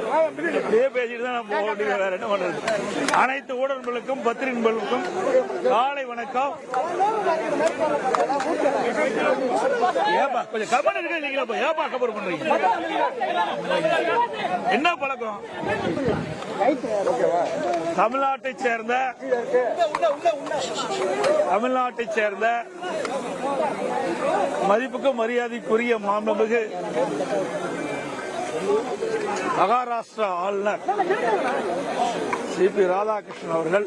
இதே பேசிட்டு தான் நம்ம போக வேற என்ன பண்றது? அனைத்து ஊடகங்களுக்கும் பத்திரிகைகளுக்கும் காலை வணக்கம். ஏப்பா கொஞ்சம் கமெண்ட் இருக்க நீங்களா ஏப்பா கவர் பண்றீங்க? என்ன பழக்கம்? தமிழ்நாட்டை சேர்ந்த தமிழ்நாட்டை சேர்ந்த மதிப்புக்கு மரியாதைக்குரிய மாண்புமிகு மகாராஷ்டிரா ஆளுநர் சி பி ராதாகிருஷ்ணன் அவர்கள்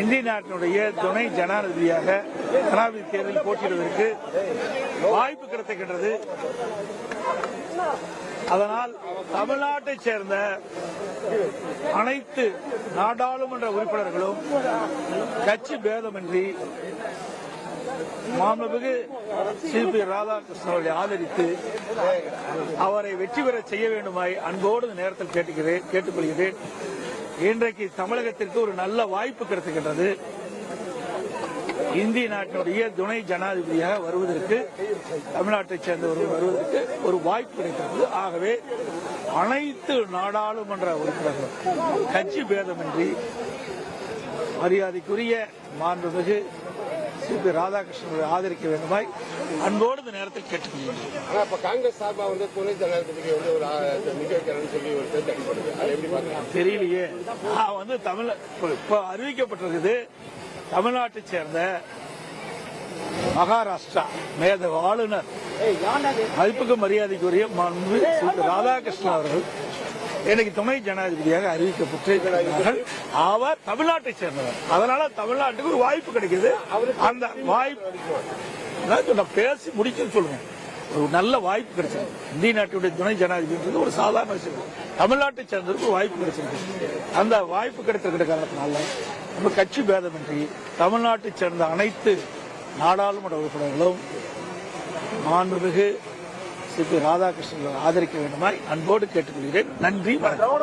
இந்திய நாட்டினுடைய துணை ஜனாதிபதியாக ஜனாதிபதி தேர்தலில் போட்டியிடுவதற்கு வாய்ப்பு கிடைத்திருக்கின்றது. அதனால் தமிழ்நாட்டைச் சேர்ந்த அனைத்து நாடாளுமன்ற உறுப்பினர்களும் கட்சி பேதமின்றி மாண்புமிகு சிபி ராதாகிருஷ்ணன் அவர்களை ஆதரித்து அவரை வெற்றி பெற செய்ய வேண்டுமாய் அன்போடு இந்த நேரத்தில் கேட்டுக்கிறேன் கேட்டுக்கொள்கிறேன். இன்றைக்கு தமிழகத்திற்கு ஒரு நல்ல வாய்ப்பு கிடைத்துகின்றது. இந்திய நாட்டினுடைய துணை ஜனாதிபதியாக வருவதற்கு தமிழ்நாட்டைச் சேர்ந்தவர்கள் வருவதற்கு ஒரு வாய்ப்பு கிடைக்கிறது ஆகவே அனைத்து நாடாளுமன்ற உறுப்பினர்களும் கட்சி பேதமின்றி மரியாதைக்குரிய மாண்புமிகு பி ராதாகிருஷ்ணனை ஆதரிக்க வேண்டுமாய் அன்போடு இந்த நேரத்தில் கேட்டுக்கொள்கிறேன். ஆனா இப்ப காங்கிரஸ் சார்பா வந்து துணை ஜனாதிபதிக்கு வந்து ஒரு ஆ, நிக்க வைக்கிறேன்னு சொல்லி ஒரு பேச்சு அடிப்படுது அதை எப்படி பாக்குறீங்க தெரியலையே. நான் வந்து தமிழ் இப்ப- அறிவிக்கப்பட்டிருக்குது தமிழ்நாட்டைச் சேர்ந்த மகாராஷ்டிரா மேத ஆளுநர். மதிப்புக்கு மரியாதைக்குரிய. ராதாகிருஷ்ணன் அவர்கள். எனக்கு துணை ஜனாதிபதியாக அறிவிக்கப்பட்டிருக்கிறார்கள் அவர் தமிழ்நாட்டை சேர்ந்தவர். அதனால தமிழ்நாட்டுக்கு ஒரு வாய்ப்பு கிடைக்குது அந்த வாய்ப்பு நான் பேசி முடிச்சு சொல்லுவேன் ஒரு நல்ல வாய்ப்பு கிடைச்சது இந்திய நாட்டுடைய துணை ஜனாதிபதி ஒரு சாதாரண விஷயம். தமிழ்நாட்டை சேர்ந்ததுக்கு ஒரு வாய்ப்பு கிடைச்சிருக்கு. அந்த வாய்ப்பு கிடைத்திருக்கிற காரணத்தினால நம்ம கட்சி பேதமின்றி தமிழ்நாட்டை சேர்ந்த அனைத்து நாடாளுமன்ற உறுப்பினர்களும் மாண்புமிகு சிபி ராதாகிருஷ்ணன் ஆதரிக்க வேண்டுமாய் அன்போடு கேட்டுக்கொள்கிறேன். நன்றி வணக்கம்.